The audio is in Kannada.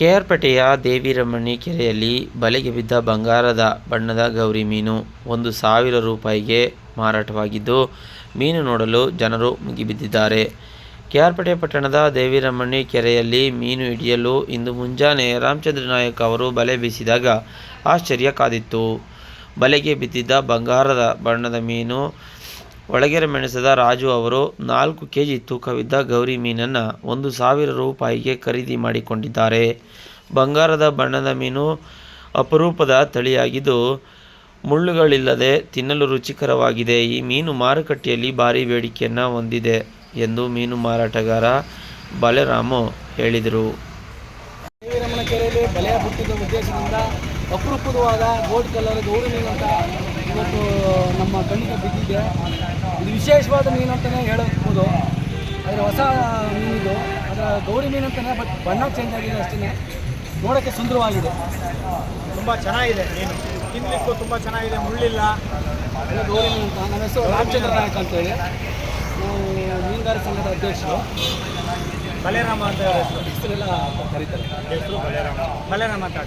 ಕೆಆರ್ಪೇಟೆಯ ದೇವಿರಮಣಿ ಕೆರೆಯಲ್ಲಿ ಬಲೆಗೆ ಬಿದ್ದ ಬಂಗಾರದ ಬಣ್ಣದ ಗೌರಿ ಮೀನು ಒಂದು ಸಾವಿರ ರೂಪಾಯಿಗೆ ಮಾರಾಟವಾಗಿದ್ದು, ಮೀನು ನೋಡಲು ಜನರು ಮುಗಿಬಿದ್ದಿದ್ದಾರೆ. ಕೆಆರ್ಪೇಟೆ ಪಟ್ಟಣದ ದೇವಿರಮಣಿ ಕೆರೆಯಲ್ಲಿ ಮೀನು ಹಿಡಿಯಲು ಇಂದು ಮುಂಜಾನೆ ರಾಮಚಂದ್ರ ನಾಯಕ್ ಅವರು ಬಲೆ ಬೀಸಿದಾಗ ಆಶ್ಚರ್ಯ ಕಾದಿತ್ತು. ಬಲೆಗೆ ಬಿದ್ದಿದ್ದ ಬಂಗಾರದ ಬಣ್ಣದ ಮೀನು ಒಳಗೆರೆ ಮೆಣಸದ ರಾಜು ಅವರು ನಾಲ್ಕು ಕೆಜಿ ತೂಕವಿದ್ದ ಗೌರಿ ಮೀನನ್ನು ಒಂದು ಸಾವಿರ ರೂಪಾಯಿಗೆ ಖರೀದಿ ಮಾಡಿಕೊಂಡಿದ್ದಾರೆ. ಬಂಗಾರದ ಬಣ್ಣದ ಮೀನು ಅಪರೂಪದ ತಳಿಯಾಗಿದ್ದು ಮುಳ್ಳುಗಳಿಲ್ಲದೆ ತಿನ್ನಲು ರುಚಿಕರವಾಗಿದೆ. ಈ ಮೀನು ಮಾರುಕಟ್ಟೆಯಲ್ಲಿ ಭಾರಿ ಬೇಡಿಕೆಯನ್ನು ಹೊಂದಿದೆ ಎಂದು ಮೀನು ಮಾರಾಟಗಾರ ಬಾಲರಾಮು ಹೇಳಿದರು. ಅಪರೂಪದವಾದ ಗೋಲ್ಡ್ ಕಲರ್ ಗೌರಿ ಮೀನು ಅಂತ ಇವತ್ತು ನಮ್ಮ ಕಣ್ಣಿಗೆ ಬಿದ್ದಿದೆ. ಇದು ವಿಶೇಷವಾದ ಮೀನು ಅಂತಲೇ ಹೇಳಬಹುದು. ಅದರ ಹೊಸ ಮೀನಿದು ಅದರ ಗೌರಿ ಮೀನು ಅಂತಲೇ ಬಟ್ ಬಣ್ಣ ಚೇಂಜ್ ಆಗಿದೆ ಅಷ್ಟೇ ನೋಡೋಕ್ಕೆ ಸುಂದರವಾಗಿದೆ. ತುಂಬ ಚೆನ್ನಾಗಿದೆ ಮೀನು. ತಿನ್ನಲಿಕ್ಕೂ ತುಂಬ ಚೆನ್ನಾಗಿದೆ ಮುಳ್ಳಿಲ್ಲ. ಅದೇ ಗೌರಿ ಮೀನು ಅಂತ. ನನ್ನ ಹೆಸರು ರಾಮಚಂದ್ರ ನಾಯಕ್ ಅಂತೇಳಿ ನಾವು ಮೀನುಗಾರ ಸಂಘದ ಅಧ್ಯಕ್ಷರು. ಬಲೇರಾಮ ಅಂತ ಹೆಸರೆಲ್ಲ ಕರೀತಾರೆ. ಹೆಸರು ಬಲೇರಾಮ ಬಲೇರಾಮ ಅಂತ